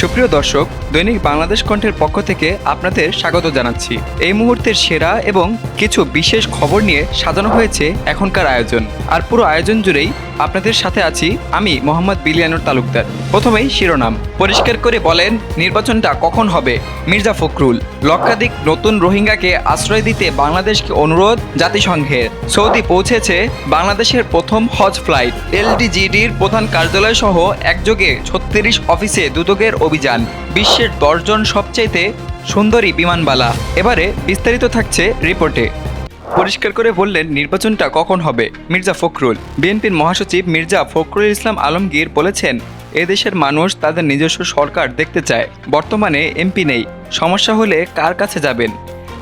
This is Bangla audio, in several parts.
সুপ্রিয় দর্শক, দৈনিক বাংলাদেশ কণ্ঠের পক্ষ থেকে আপনাদের স্বাগত জানাচ্ছি। এই মুহূর্তের সেরা এবং কিছু বিশেষ খবর নিয়ে সাজানো হয়েছে এখনকার আয়োজন। আর পুরো আয়োজন জুড়েই আপনাদের সাথে আছি আমি মোহাম্মদ বিলিয়ানুর তালুকদার। প্রথমেই শিরোনাম। পরিষ্কার করে বলেন, নির্বাচনটা কখন হবে? মির্জা ফখরুল, লক্ষাধিক নতুন রোহিঙ্গাকে আশ্রয় দিতে বাংলাদেশকে অনুরোধ জাতিসংঘের। সৌদি পৌঁছেছে বাংলাদেশের প্রথম হজ ফ্লাইট। এলডিজিডির প্রধান কার্যালয় সহ একযোগে ছত্রিশ অফিসে দুদকের অভিযান। বিশ্বের দশজন সবচাইতে সুন্দরী বিমানবালা। এবারে বিস্তারিত থাকছে রিপোর্টে। পরিষ্কার করে বললেন, নির্বাচনটা কখন হবে? মির্জা ফখরুল। বিএনপির মহাসচিব মির্জা ফখরুল ইসলাম আলমগীর বলেছেন এদেশের মানুষ তাদের নিজস্ব সরকার দেখতে চায়। বর্তমানে এমপি নেই। সমস্যা হলে কার কাছে যাবেন?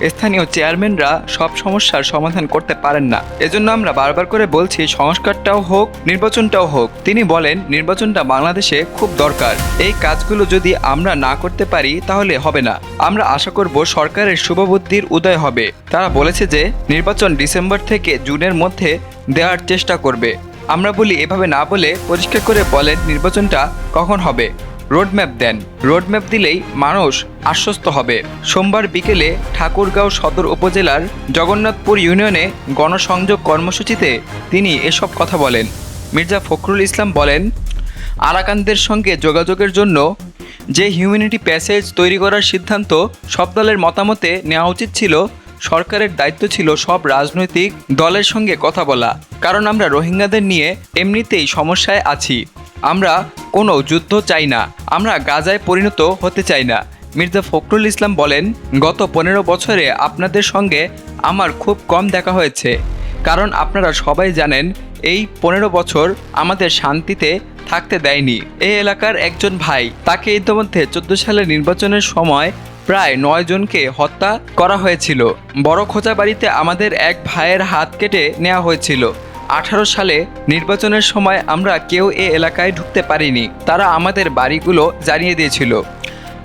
স্থানীয় চেয়ারম্যানরা সব সমস্যার সমাধান করতে পারেন না। এজন্য আমরা বারবার করে বলছি, সংস্কারটাও হোক, নির্বাচনটাও হোক। তিনি বলেন, নির্বাচনটা বাংলাদেশে খুব দরকার। এই কাজগুলো যদি আমরা না করতে পারি, তাহলে হবে না। আমরা আশা করব সরকারের শুভবুদ্ধির উদয় হবে। তারা বলেছে যে, নির্বাচন ডিসেম্বর থেকে জুনের মধ্যে দেওয়ার চেষ্টা করবে। আমরা বলি, এভাবে না বলে পরিষ্কার করে বলেন, নির্বাচনটা কখন হবে। রোডম্যাপ দেন। রোডম্যাপ দিলেই মানুষ আশ্বস্ত হবে। সোমবার বিকেলে ঠাকুরগাঁও সদর উপজেলার জগন্নাথপুর ইউনিয়নে গণসংযোগ কর্মসূচিতে তিনি এসব কথা বলেন। মির্জা ফখরুল ইসলাম বলেন, আরাকানদের সঙ্গে যোগাযোগের জন্য যে হিউম্যানিটি প্যাসেজ তৈরি করার সিদ্ধান্ত সব দলের মতামতে নেওয়া উচিত ছিল, সরকারের দায়িত্ব ছিল সব রাজনৈতিক দলের সঙ্গে কথা বলা। কারণ আমরা রোহিঙ্গাদের নিয়ে এমনিতেই সমস্যায় আছি। আমরা কোনো যুদ্ধ চাই না, আমরা গাজায় পরিণত হতে চাই না। মির্জা ফখরুল ইসলাম বলেন, গত পনেরো বছরে আপনাদের সঙ্গে আমার খুব কম দেখা হয়েছে। কারণ আপনারা সবাই জানেন, এই পনেরো বছর আমাদের শান্তিতে থাকতে দেয়নি। এই এলাকার একজন ভাই, তাকে ইতিমধ্যে চোদ্দ সালের নির্বাচনের সময় প্রায় নয় জনকে হত্যা করা হয়েছিল। বড় খোঁচা বাড়িতে আমাদের এক ভাইয়ের হাত কেটে নেওয়া হয়েছিল। সালে নির্বাচনের সময় আমরা কেউ এ এলাকায় ঢুকতে পারিনি। তারা আমাদের বাড়িগুলো জানিয়ে দিয়েছিল।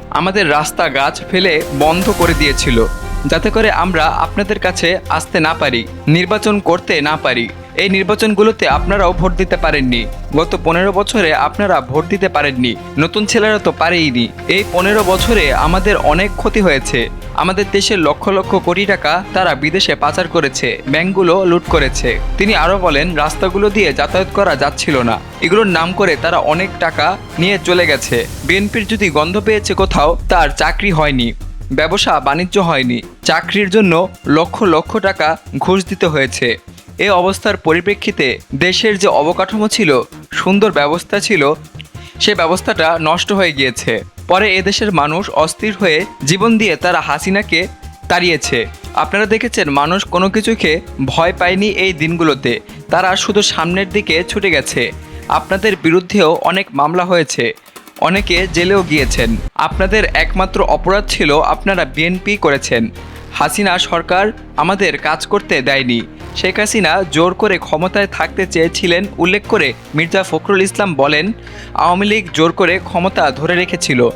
আমাদের রাস্তা গাছ ফেলে বন্ধ করে দিয়েছিল। যাতে করে আমরা আপনাদের কাছে আসতে না পারি, নির্বাচন করতে না পারি। এই নির্বাচনগুলোতে আপনারাও ভোট দিতে পারেননি। গত পনেরো বছরে আপনারা ভোট দিতে পারেননি। নতুন ছেলেরা তো পারেইনি। এই পনেরো বছরে আমাদের অনেক ক্ষতি হয়েছে। আমাদের দেশের লক্ষ লক্ষ কোটি টাকা তারা বিদেশে পাচার করেছে, ব্যাংকগুলো লুট করেছে। তিনি আরও বলেন, রাস্তাগুলো দিয়ে যাতায়াত করা যাচ্ছিল না। এগুলোর নাম করে তারা অনেক টাকা নিয়ে চলে গেছে। বিএনপির যদি গন্ধ পেয়েছে কোথাও, তার চাকরি হয়নি। ব্যবসা বাণিজ্য হয়নি। চাকরির জন্য লক্ষ লক্ষ টাকা ঘুষ দিতে হয়েছে। এ অবস্থার পরিপ্রেক্ষিতে দেশের যে অবকাঠামো ছিল, সুন্দর ব্যবস্থা ছিল, সে ব্যবস্থাটা নষ্ট হয়ে গিয়েছে। পরে এদেশের মানুষ অস্থির হয়ে জীবন দিয়ে তারা হাসিনাকে তাড়িয়েছে। আপনারা দেখেছেন, মানুষ কোনো কিছুকে ভয় পায়নি এই দিনগুলোতে। তারা শুধু সামনের দিকে ছুটে গেছে। আপনাদের বিরুদ্ধেও অনেক মামলা হয়েছে। অনেকে জেলেও গিয়েছেন। আপনাদের একমাত্র অপরাধ ছিল আপনারা বিএনপি করেছেন। হাসিনা সরকার আমাদের কাজ করতে দেয়নি। শেখ হাসিনা জোর করে ক্ষমতায় থাকতে চেয়েছিলেন, উল্লেখ করে মির্জা ফখরুল ইসলাম বলেন, আওয়ামী লীগ জোর করে ক্ষমতা ধরে রেখেছিল।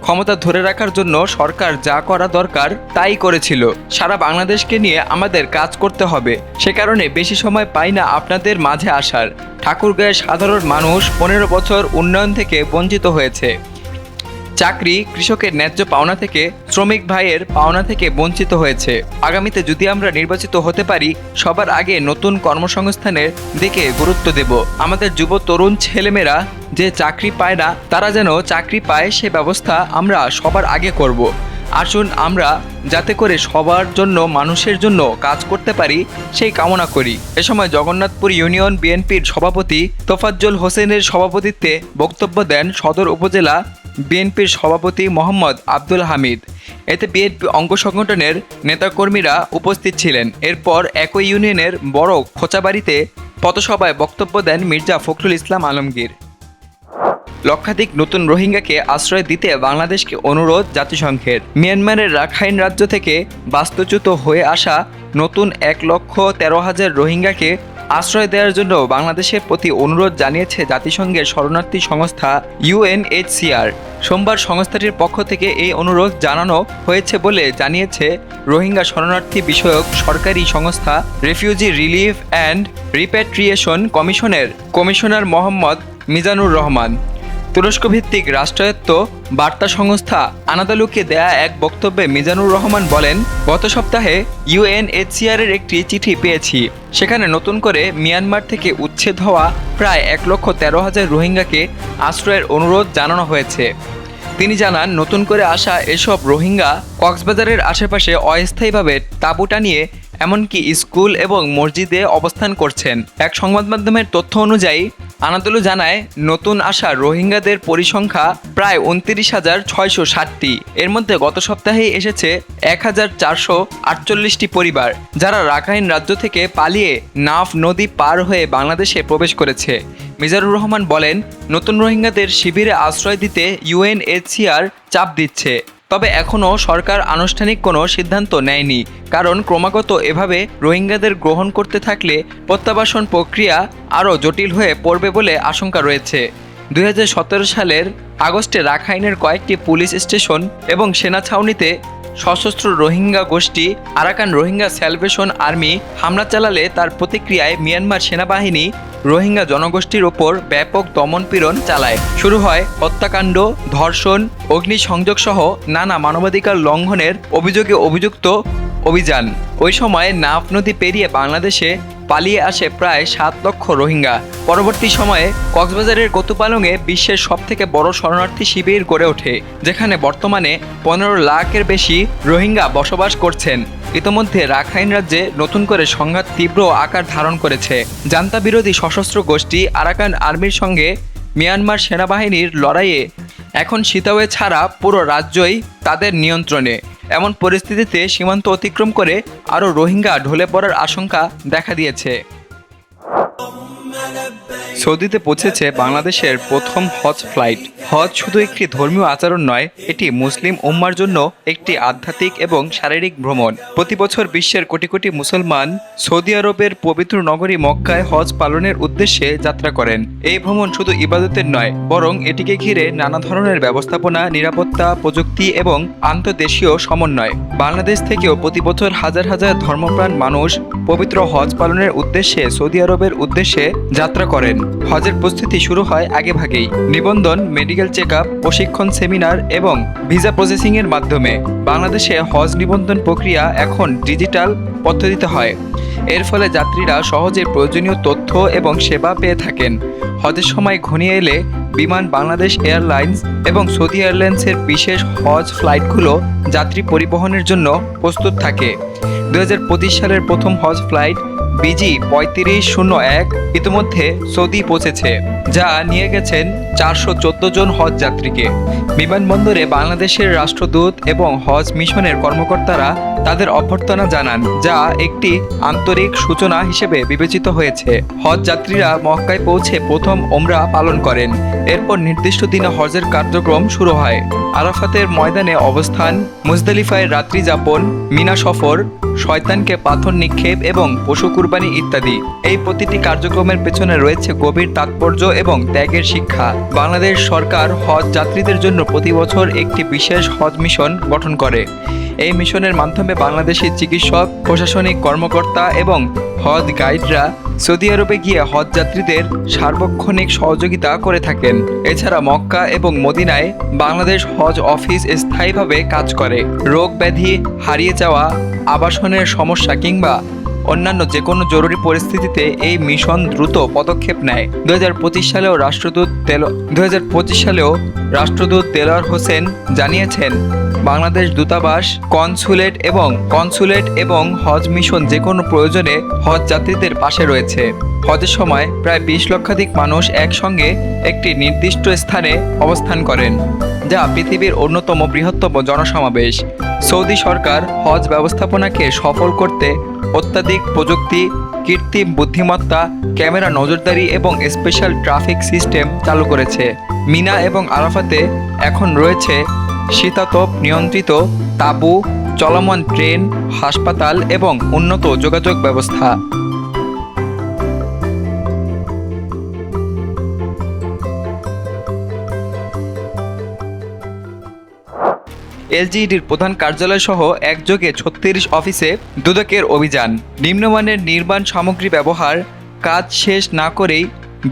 ক্ষমতা ধরে রাখার জন্য সরকার যা করা দরকার তাই করেছিল। সারা বাংলাদেশকে নিয়ে আমাদের কাজ করতে হবে। সে কারণে বেশি সময় পাই না আপনাদের মাঝে আসার। ঠাকুরগাঁয়ের সাধারণ মানুষ পনেরো বছর উন্নয়ন থেকে বঞ্চিত হয়েছে। চাকরি কৃষকের ন্যায্য পাওনা থেকে, শ্রমিক ভাইয়ের পাওনা থেকে বঞ্চিত হয়েছে। আগামীতে যদি আমরা নির্বাচিত হতে পারি, সবার আগে নতুন কর্মসংস্থানের দিকে গুরুত্ব দেব। আমাদের যুব তরুণ ছেলেমেয়েরা যে চাকরি পায় না, তারা যেন চাকরি পায় সে ব্যবস্থা আমরা সবার আগে করব। আসুন আমরা যাতে করে সবার জন্য, মানুষের জন্য কাজ করতে পারি, সেই কামনা করি। এ সময় জগন্নাথপুর ইউনিয়ন বিএনপির সভাপতি তোফাজ্জল হোসেনের সভাপতিত্বে বক্তব্য দেন সদর উপজেলা বিএনপির সভাপতি মোহাম্মদ আব্দুল হামিদ। এতে বিএনপি অঙ্গ সংগঠনের নেতাকর্মীরা উপস্থিত ছিলেন। এরপর একই ইউনিয়নের বড় খোঁচাবাড়িতে পথসভায় বক্তব্য দেন মির্জা ফখরুল ইসলাম আলমগীর। লক্ষাধিক নতুন রোহিঙ্গাকে আশ্রয় দিতে বাংলাদেশকে অনুরোধ জাতিসংঘের। মিয়ানমারের রাখাইন রাজ্য থেকে বাস্তুচ্যুত হয়ে আসা নতুন এক লক্ষ তেরো হাজার রোহিঙ্গাকে আশ্রয় দেওয়ার জন্য বাংলাদেশের প্রতি অনুরোধ জানিয়েছে জাতিসংঘের শরণার্থী সংস্থা ইউএনএইচসিআর। সোমবার সংস্থাটির পক্ষ থেকে এই অনুরোধ জানানো হয়েছে বলে জানিয়েছে রোহিঙ্গা শরণার্থী বিষয়ক সরকারি সংস্থা রেফিউজি রিলিফ অ্যান্ড রিপ্যাট্রিয়েশন কমিশনের কমিশনার মোহাম্মদ মিজানুর রহমান। তুরস্ক ভিত্তিক রাষ্ট্রায়ত্ত বার্তা সংস্থা আনাদালুকে দেয়া এক বক্তব্যে মিজানুর রহমান বলেন, গত সপ্তাহে ইউএনএইচসিআর এর একটি চিঠি পেয়েছি। সেখানে নতুন করে মিয়ানমার থেকে উচ্ছেদ হওয়া প্রায় এক লক্ষ তেরো হাজার রোহিঙ্গাকে আশ্রয়ের অনুরোধ জানানো হয়েছে। তিনি জানান, নতুন করে আসা এসব রোহিঙ্গা কক্সবাজারের আশেপাশে অস্থায়ীভাবে তাঁবু টানিয়ে এমনকি স্কুল এবং মসজিদে অবস্থান করছেন। এক সংবাদ মাধ্যমের তথ্য অনুযায়ী আনাদুলু জানায়, নতুন আসা রোহিঙ্গাদের পরিসংখ্যা প্রায় উনত্রিশ হাজার ছয়শো ষাটটি। এর মধ্যে গত সপ্তাহেই এসেছে এক হাজার চারশো আটচল্লিশটি পরিবার, যারা রাখাইন রাজ্য থেকে পালিয়ে নাফ নদী পার হয়ে বাংলাদেশে প্রবেশ করেছে। মিজারুর রহমান বলেন, নতুন রোহিঙ্গাদের শিবিরে আশ্রয় দিতে ইউএনএইচসিআর চাপ দিচ্ছে। তবে এখনও সরকার আনুষ্ঠানিক কোনো সিদ্ধান্ত নেয়নি, কারণ ক্রমাগত এভাবে রোহিঙ্গাদের গ্রহণ করতে থাকলে প্রত্যাবাসন প্রক্রিয়া আরও জটিল হয়ে পড়বে বলে আশঙ্কা রয়েছে। দু হাজার সতেরো সালের আগস্টে রাখাইনের কয়েকটি পুলিশ স্টেশন এবং সেনা ছাউনিতে সশস্ত্র রোহিঙ্গা গোষ্ঠী আরাকান রোহিঙ্গা স্যালভেশন আর্মি হামলা চালালে তার প্রতিক্রিয়ায় মিয়ানমার সেনাবাহিনী রোহিঙ্গা জনগোষ্ঠীর ওপর ব্যাপক দমনপীড়ন চালায়। শুরু হয় হত্যাকাণ্ড, ধর্ষণ অগ্নিসংযোগ সহ নানা মানবাধিকার লঙ্ঘনের অভিযোগে অভিযুক্ত অভিযান। ওই সময় নাফ নদী পেরিয়ে বাংলাদেশে পালিয়ে আসে প্রায় সাত লক্ষ রোহিঙ্গা। পরবর্তী সময়ে কক্সবাজারের কোতুপালংয়ে বিশ্বের সবথেকে বড় শরণার্থী শিবির গড়ে ওঠে, যেখানে বর্তমানে পনেরো লাখের বেশি রোহিঙ্গা বসবাস করছেন। ইতোমধ্যে রাখাইন রাজ্যে নতুন করে সংঘাত তীব্র আকার ধারণ করেছে। জান্তা বিরোধী সশস্ত্র গোষ্ঠী আরাকান আর্মির সঙ্গে মিয়ানমার সেনাবাহিনীর লড়াইয়ে এখন সিতাওয়ে ছাড়া পুরো রাজ্যই তাদের নিয়ন্ত্রণে। এমন পরিস্থিতিতে সীমান্ত অতিক্রম করে আরও রোহিঙ্গা ঢলে পড়ার আশঙ্কা দেখা দিয়েছে। সৌদিতে পৌঁছেছে বাংলাদেশের প্রথম হজ ফ্লাইট। হজ শুধু একটি ধর্মীয় আচরণ নয়, এটি মুসলিম উম্মার জন্য একটি আধ্যাত্মিক এবং শারীরিক ভ্রমণ। প্রতি বছর বিশ্বের কোটি কোটি মুসলমান সৌদি আরবের পবিত্র নগরী মক্কায় হজ পালনের উদ্দেশ্যে যাত্রা করেন। এই ভ্রমণ শুধু ইবাদতের নয়, বরং এটিকে ঘিরে নানা ধরনের ব্যবস্থাপনা, নিরাপত্তা, প্রযুক্তি এবং আন্তর্দেশীয় সমন্বয়। বাংলাদেশ থেকেও প্রতি বছর হাজার হাজার ধর্মপ্রাণ মানুষ পবিত্র হজ পালনের উদ্দেশ্যে সৌদি আরবের উদ্দেশ্যে যাত্রা করেন। হজের প্রস্তুতি শুরু হয় আগেভাগেই। নিবন্ধন, মেডিকেল চেক আপ প্রশিক্ষণ সেমিনার এবং ভিসা প্রসেসিং এর মাধ্যমে। বাংলাদেশে হজ নিবন্ধন প্রক্রিয়া এখন ডিজিটাল পদ্ধতিতে হয়। এর ফলে যাত্রীরা সহজে প্রয়োজনীয় তথ্য এবং সেবা পেয়ে থাকেন। হজের সময় ঘনিয়ে এলে বিমান বাংলাদেশ এয়ারলাইন্স এবং সৌদি এয়ারলাইন্সের বিশেষ হজ ফ্লাইটগুলো যাত্রী পরিবহনের জন্য প্রস্তুত থাকে। দু হাজার পঁচিশ সালের প্রথম হজ ফ্লাইট বিজি পঁয়ত্রিশ শূন্য এক ইতিমধ্যে সৌদি পৌঁছেছে, যা নিয়ে গেছেন চারশো চোদ্দ জন হজ যাত্রীকে। বিমানবন্দরে বাংলাদেশের রাষ্ট্রদূত এবং হজ মিশনের কর্মকর্তারা তাদের অভ্যর্থনা জানান, যা একটি আন্তরিক সূচনা হিসেবে বিবেচিত হয়েছে। হজ যাত্রীরা মক্কায় পৌঁছে প্রথম ওমরা পালন করেন। এরপর নির্দিষ্ট দিনে হজের কার্যক্রম শুরু হয়। আরাফাতের ময়দানে অবস্থান, মুজদালিফায় রাত্রি যাপন, মিনা সফর শয়তানকে পাথর নিক্ষেপ এবং পশু কুরবানি ইত্যাদি। এই প্রতিটি কার্যক্রমের পেছনে রয়েছে গভীর তাৎপর্য এবং ত্যাগের শিক্ষা। বাংলাদেশ সরকার হজ যাত্রীদের জন্য প্রতি বছর একটি বিশেষ হজ মিশন গঠন করে। এই মিশনের মাধ্যমে বাংলাদেশের চিকিৎসক, প্রশাসনিক কর্মকর্তা এবং হজ গাইডরা সৌদি আরবে গিয়ে হজ যাত্রীদের সার্বক্ষণিক সহযোগিতা করে থাকেন। এছাড়া মক্কা এবং মদিনায় বাংলাদেশ হজ অফিস স্থায়ীভাবে কাজ করে। রোগ ব্যাধি হারিয়ে যাওয়া, আবাসনের সমস্যা কিংবা অন্যান্য যে কোনো জরুরি পরিস্থিতিতে এই মিশন দ্রুত পদক্ষেপ নেয়। দু হাজার পঁচিশ সালেও রাষ্ট্রদূত তেল দু হাজার পঁচিশ সালেও রাষ্ট্রদূত দেলোয়ার হোসেন জানিয়েছেন, বাংলাদেশ দূতাবাস, কনসুলেট এবং কনসুলেট এবং হজ মিশন যে কোনো প্রয়োজনে হজ যাত্রীদের পাশে রয়েছে। হজের সময় প্রায় বিশ লক্ষাধিক মানুষ একসঙ্গে একটি নির্দিষ্ট স্থানে অবস্থান করেন। যা পৃথিবীর অন্যতম বৃহত্তম জনসমাবেশ। সৌদি সরকার হজ ব্যবস্থাপনাকে সফল করতে অত্যাধিক প্রযুক্তি, কৃত্রিম বুদ্ধিমত্তা, ক্যামেরা নজরদারি এবং স্পেশাল ট্রাফিক সিস্টেম চালু করেছে। মিনা এবং আরাফাতে এখন রয়েছে শীতাতপ নিয়ন্ত্রিত তাঁবু, চলমান ট্রেন, হাসপাতাল এবং উন্নত যোগাযোগ ব্যবস্থা। এলজিইডির প্রধান কার্যালয় সহ একযোগে ছত্রিশ অফিসে দুদকের অভিযান। নিম্নমানের নির্মাণ সামগ্রী ব্যবহার, কাজ শেষ না করেই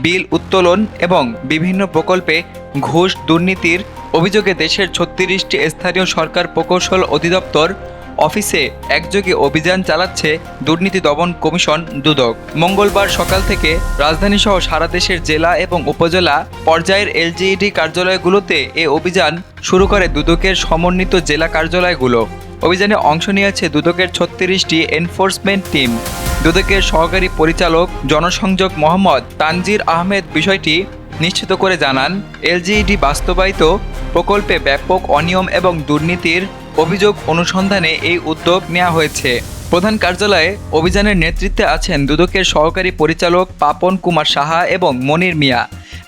বিল উত্তোলন এবং বিভিন্ন প্রকল্পে ঘুষ দুর্নীতির অভিযোগে দেশের ছত্রিশটি স্থানীয় সরকার প্রকৌশল অধিদপ্তর অফিসে একযোগে অভিযান চালাচ্ছে দুর্নীতি দমন কমিশন দুদক। মঙ্গলবার সকাল থেকে রাজধানী সহ সারা দেশের জেলা এবং উপজেলা পর্যায়ের এলজিইডি কার্যালয়গুলোতে এ অভিযান শুরু করে দুদকের সমন্বিত জেলা কার্যালয়গুলো। অভিযানে অংশ নিয়েছে দুদকের ছত্রিশটি এনফোর্সমেন্ট টিম। দুদকের সহকারী পরিচালক জনসংযোগ মোহাম্মদ তানজির আহমেদ বিষয়টি নিশ্চিত করে জানান, এলজিইডি বাস্তবায়িত প্রকল্পে ব্যাপক অনিয়ম এবং দুর্নীতির অভিযোগ অনুসন্ধানে এই উদ্যোগ নেওয়া হয়েছে। প্রধান কার্যালয়ে অভিযানের নেতৃত্বে আছেন দুদকের সহকারী পরিচালক পাপন কুমার সাহা এবং মনির মিয়া।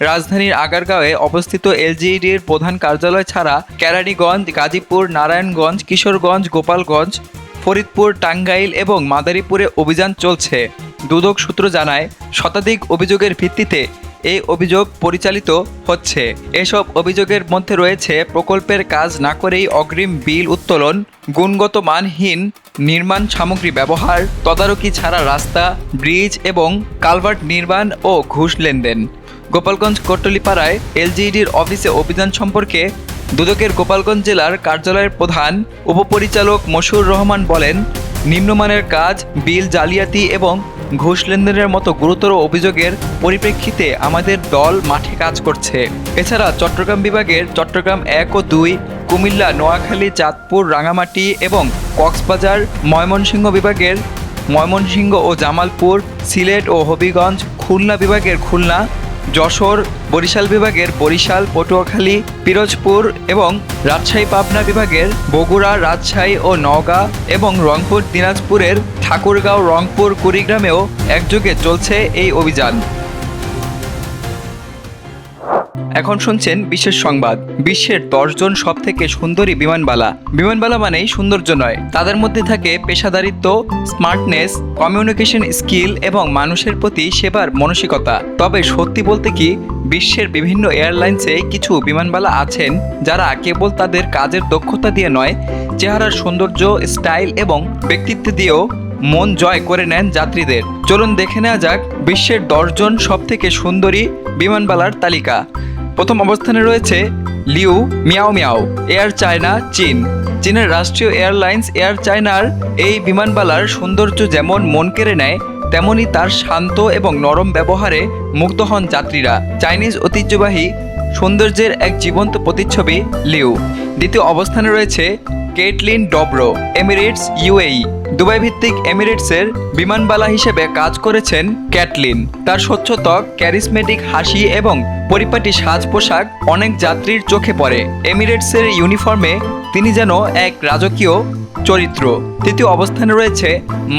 রাজধানীর আগারগাঁওয়ে অবস্থিত এলজিইডির প্রধান কার্যালয় ছাড়া কেরানীগঞ্জ, গাজীপুর, নারায়ণগঞ্জ, কিশোরগঞ্জ, গোপালগঞ্জ, ফরিদপুর, টাঙ্গাইল এবং মাদারীপুরে অভিযান চলছে। দুদক সূত্র জানায়, শতাধিক অভিযোগের ভিত্তিতে এই অভিযোগ পরিচালিত হচ্ছে। এসব অভিযোগের মধ্যে রয়েছে, প্রকল্পের কাজ না করেই অগ্রিম বিল উত্তোলন, গুণগত মানহীন নির্মাণ সামগ্রী ব্যবহার, তদারকি ছাড়া রাস্তা, ব্রিজ এবং কালভার্ট নির্মাণ ও ঘুষ লেনদেন। গোপালগঞ্জ কোটলিপাড়ায় এলজিইডির অফিসে অভিযান সম্পর্কে দুদকের গোপালগঞ্জ জেলার কার্যালয়ের প্রধান উপপরিচালক মশুর রহমান বলেন, নিম্নমানের কাজ, বিল জালিয়াতি এবং ঘুষ লেনদেনের মতো গুরুতর অভিযোগের পরিপ্রেক্ষিতে আমাদের দল মাঠে কাজ করছে। এছাড়া চট্টগ্রাম বিভাগের চট্টগ্রাম এক ও দুই, কুমিল্লা, নোয়াখালী, চাঁদপুর, রাঙামাটি এবং কক্সবাজার, ময়মনসিংহ বিভাগের ময়মনসিংহ ও জামালপুর, সিলেট ও হবিগঞ্জ, খুলনা বিভাগের খুলনা যশোর, বরিশাল বিভাগের বরিশাল, পটুয়াখালী, পিরোজপুর এবং রাজশাহী, পাবনা বিভাগের বগুড়া, রাজশাহী ও নওগাঁ এবং রংপুর, দিনাজপুরের ঠাকুরগাঁও, রংপুর, কুড়িগ্রামেও একযোগে চলছে এই অভিযান। এখন শুনছেন বিশেষ সংবাদ। বিশ্বের দশজন সব থেকে সুন্দরী বিমানবালা। বিমানবালা মানেই সৌন্দর্য নয়। তাদের মধ্যে থাকে পেশাদারিত্ব, স্মার্টনেস, কমিউনিকেশন স্কিল এবং মানুষের প্রতি সেবার মানসিকতা। তবে সত্যি বলতে কি, বিশ্বের বিভিন্ন এয়ারলাইন্সে কিছু বিমানবালা আছেন যারা কেবল তাদের কাজের দক্ষতা দিয়ে নয়, চেহারার সৌন্দর্য, স্টাইল এবং ব্যক্তিত্ব দিয়েও মন জয় করে নেন যাত্রীদের। চলুন দেখে নেওয়া যাক বিশ্বের দশজন সব থেকে সুন্দরী বিমানবালার তালিকা। প্রথম অবস্থানে রয়েছে Liu Miao Miao, air China, চীন। চীনের রাষ্ট্রীয় এয়ারলাইন্স এয়ার চায়নার এই বিমানবালার সৌন্দর্য যেমন মন কেড়ে নেয়, তেমনি তার শান্ত এবং নরম ব্যবহারে মুগ্ধ হন যাত্রীরা। চাইনিজ ঐতিহ্যবাহী সৌন্দর্যের এক জীবন্ত প্রতিচ্ছবি লিউ। দ্বিতীয় অবস্থানে রয়েছে Caitlin Dobro, Emirates UAE Dubai ভিত্তিক এমিরেটসের বিমানবালা হিসেবে কাজ করেছেন ক্যাটলিন। তার স্বচ্ছ ত্বক ক্যারিসমেটিক হাসি এবং পরিপাটি সাজ পোশাক অনেক যাত্রীর চোখে পড়ে। এমিরেটসের ইউনিফর্মে তিনি যেন এক রাজকীয় চরিত্র। তৃতীয় অবস্থানে রয়েছে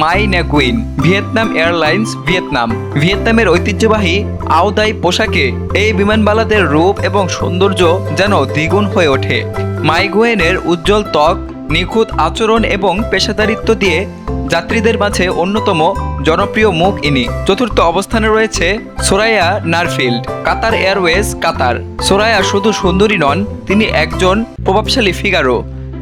Mai Nguyen Vietnam Airlines, Vietnam. ভিয়েতনামের ঐতিহ্যবাহী আওদাই পোশাকে এই বিমানবালাদের রূপ এবং সৌন্দর্য যেন দ্বিগুণ হয়ে ওঠে। মাইগুয়েনের উজ্জ্বল ত্বক নিখুঁত আচরণ এবং পেশাদারিত্ব দিয়ে যাত্রীদের মাঝে অন্যতম জনপ্রিয় মুখ ইনি। চতুর্থ অবস্থানে রয়েছে সোরাইয়া নারফিল্ড, কাতার এয়ারওয়েজ কাতার। সোরাইয়া শুধু সুন্দরী নন, তিনি একজন প্রভাবশালী ফিগারও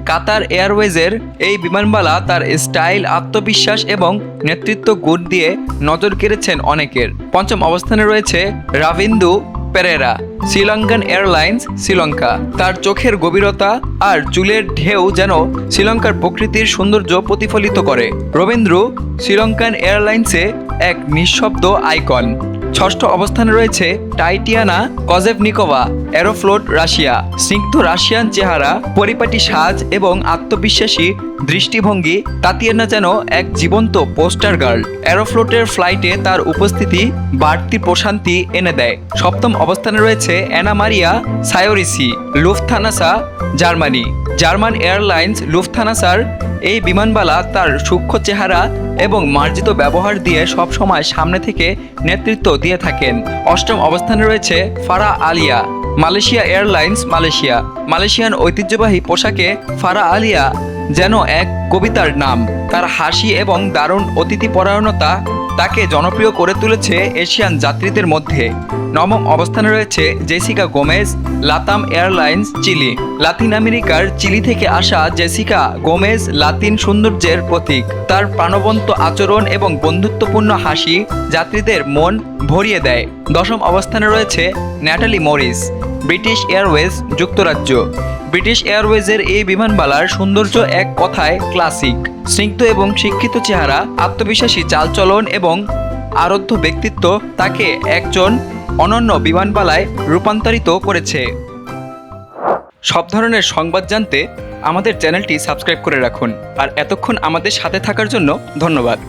কাতার এয়ারওয়েজের এই বিমানবালা তার স্টাইল, আত্মবিশ্বাস এবং নেতৃত্ব গুণ দিয়ে নজর কেড়েছেন অনেকের। পঞ্চম অবস্থানে রয়েছে Ravindu Perera, Sri Lankan Airlines, Sri Lanka. তার চোখের গভীরতা আর চুলের ঢেউ যেন শ্রীলঙ্কার প্রকৃতির সৌন্দর্য প্রতিফলিত করে। রবীন্দ্র, শ্রীলঙ্কান এয়ারলাইন্সে এক নিঃশব্দ আইকন। ষষ্ঠ অবস্থানে রয়েছে টাইটিয়ানা কজেভ কজেভনিকোভা অ্যারোফ্লোট রাশিয়া। স্নিগ্ধ রাশিয়ান চেহারা, পরিপাটি সাজ এবং আত্মবিশ্বাসী দৃষ্টিভঙ্গি তাতিয়ানা যেন এক জীবন্ত পোস্টার গার্ল। অ্যারোফ্লোটের ফ্লাইটে তার উপস্থিতি, বাড়তি প্রশান্তি এনে দেয়। সপ্তম অবস্থানে রয়েছে Anna Maria Sayorisi, Lufthansa, Germany. German Airlines লুফথানাসার এই বিমানবালা তার সূক্ষ্ম চেহারা এবং মার্জিত ব্যবহার দিয়ে সব সময় সামনে থেকে নেতৃত্ব দিয়ে থাকেন। অষ্টম অবস্থানে রয়েছে Farah Alia, Malaysia Airlines Malaysia. Malaysian ঐতিহ্যবাহী পোশাকে ফারা আলিয়া যেন এক কবিতার নাম। তার হাসি এবং দারুণ অতিথিপরায়ণতা তাকে জনপ্রিয় করে তুলেছে এশিয়ান যাত্রীদের মধ্যে। নবম অবস্থানে রয়েছে Jessica Gomez, LATAM Airlines, Chile. Latin আমেরিকার চিলি থেকে আসা জেসিকা গোমেজ লাতিন সৌন্দর্যের প্রতীক। তার প্রাণবন্ত আচরণ এবং বন্ধুত্বপূর্ণ হাসি যাত্রীদের মন ভরিয়ে দেয়। দশম অবস্থানে রয়েছে ন্যাটালি মরিস, ব্রিটিশ এয়ারওয়েজ যুক্তরাজ্য। ব্রিটিশ এয়ারওয়েজের এই বিমানবালার সৌন্দর্য এক কথায় ক্লাসিক। স্নিগ্ধ এবং শিক্ষিত চেহারা, আত্মবিশ্বাসী চালচলন এবং আরাধ্য ব্যক্তিত্ব তাকে একজন অনন্য বিমানবালায় রূপান্তরিত করেছে। সব ধরনের সংবাদ জানতে আমাদের চ্যানেলটি সাবস্ক্রাইব করে রাখুন। আর এতক্ষণ আমাদের সাথে থাকার জন্য ধন্যবাদ।